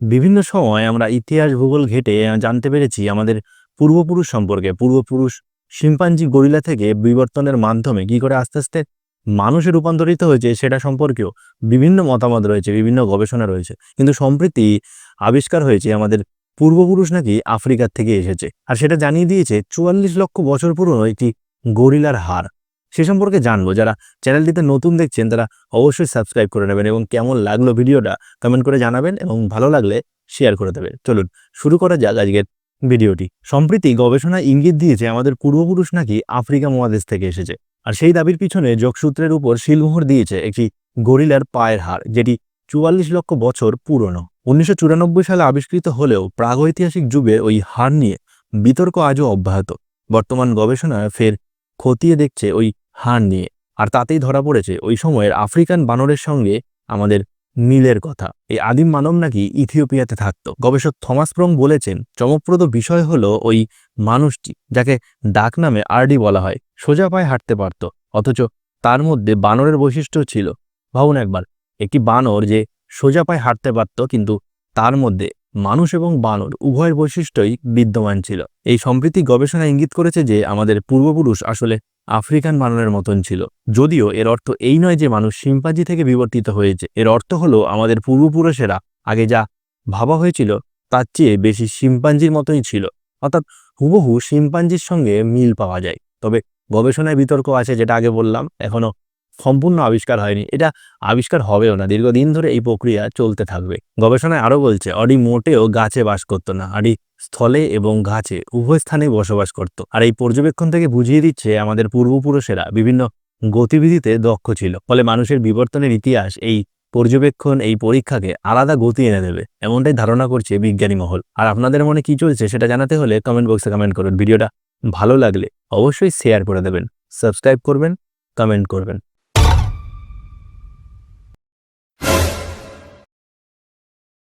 বিভিন্ন সময় আমরা ইতিহাস, ভূগোল ঘেটে জানতে পেরেছি আমাদের পূর্বপুরুষ সম্পর্কে। পূর্বপুরুষ শিম্পাঞ্জি গরিলা থেকে বিবর্তনের মাধ্যমে কি করে আস্তে আস্তে মানুষে রূপান্তরিত হয়েছে সেটা সম্পর্কেও বিভিন্ন মতামত রয়েছে, বিভিন্ন গবেষণা রয়েছে। কিন্তু সম্প্রতি আবিষ্কার হয়েছে আমাদের পূর্বপুরুষ নাকি আফ্রিকার থেকে এসেছে। আর সেটা জানিয়ে দিয়েছে চুয়াল্লিশ লক্ষ বছর পুরনো একটি গরিলার হাড় সে সম্পর্কে জানব। যারা চ্যানেলটিতে নতুন দেখছেন, তারা অবশ্যই সাবস্ক্রাইব করে নেবেন এবং কেমন লাগল ভিডিওটা কমেন্ট করে জানাবেন এবং ভালো লাগলে শেয়ার করে দেবেন। চলুন, শুরু করা যাক আজকের ভিডিওটি। সম্প্রতি গবেষণা ইঙ্গিত দিয়েছে, আমাদের পূর্বপুরুষ নাকি আফ্রিকা মহাদেশ থেকে এসেছে। আর সেই দাবির পিছনে যোগসূত্রের উপর শিলমোহর দিয়েছে একটি গরিলার পায়ের হার যেটি চুয়াল্লিশ লক্ষ বছর পুরনো। উনিশশো চুরানব্বই সালে আবিষ্কৃত হলেও প্রাগৈতিহাসিক যুগে ওই হার নিয়ে বিতর্ক আজও অব্যাহত। বর্তমান গবেষণা ফের খতিয়ে দেখছে ওই হাড় নিয়ে। আর তাতেই ধরা পড়েছে ওই সময়ের আফ্রিকান বানরের সঙ্গে আমাদের মিলের কথা। এই আদিম মানব নাকি ইথিওপিয়াতে থাকতো। গবেষক থমাস প্রং বলেছেন, চমকপ্রদ বিষয় হলো ওই মানুষটি, যাকে ডাক নামে আরডি বলা হয়, সোজা পায়ে হাঁটতে পারত। অথচ তার মধ্যে বানরের বৈশিষ্ট্য ছিল, ভাবুন একবার, একটি বানর যে সোজা পায়ে হাঁটতে পারত, কিন্তু তার মধ্যে মানুষ এবং বানর উভয়ের বৈশিষ্ট্যই বিদ্যমান ছিল। এই সম্প্রীতি গবেষণা ইঙ্গিত করেছে যে আমাদের পূর্বপুরুষ আসলে আফ্রিকান বানরের মতন ছিল। যদিও এর অর্থ এই নয় যে মানুষ শিম্পাঞ্জি থেকে বিবর্তিত হয়েছে। এর অর্থ হলো আমাদের পূর্বপুরুষেরা আগে যা ভাবা হয়েছিল, তার চেয়ে বেশি শিম্পাঞ্জির মতোই ছিল। অর্থাৎ হুবহু শিম্পাঞ্জির সঙ্গে মিল পাওয়া যায়। তবে গবেষণায় বিতর্ক আছে যেটা আগে বললাম এখনও সম্পূর্ণ আবিষ্কার হয়নি। এটা আবিষ্কার হবেও না। দীর্ঘদিন ধরে এই প্রক্রিয়া চলতে থাকবে। গবেষণায় আরও বলছে, অডি মোটেও গাছে বাস করতো না। আডি স্থলে এবং গাছে উভয় স্থানেই বসবাস করত। আর এই পর্যবেক্ষণ থেকে বুঝিয়ে দিচ্ছে, আমাদের পূর্বপুরুষেরা বিভিন্ন গতিবিধিতে দক্ষ ছিল। ফলে মানুষের বিবর্তনের ইতিহাস এই পর্যবেক্ষণ, এই পরীক্ষাকে আলাদা গতি এনে দেবে। এমনটাই ধারণা করছে বিজ্ঞানী মহল। আর আপনাদের মনে কি চলছে সেটা জানাতে হলে কমেন্ট বক্সে কমেন্ট করুন। ভিডিওটা ভালো লাগলে অবশ্যই শেয়ার করে দেবেন। সাবস্ক্রাইব করবেন, কমেন্ট করবেন।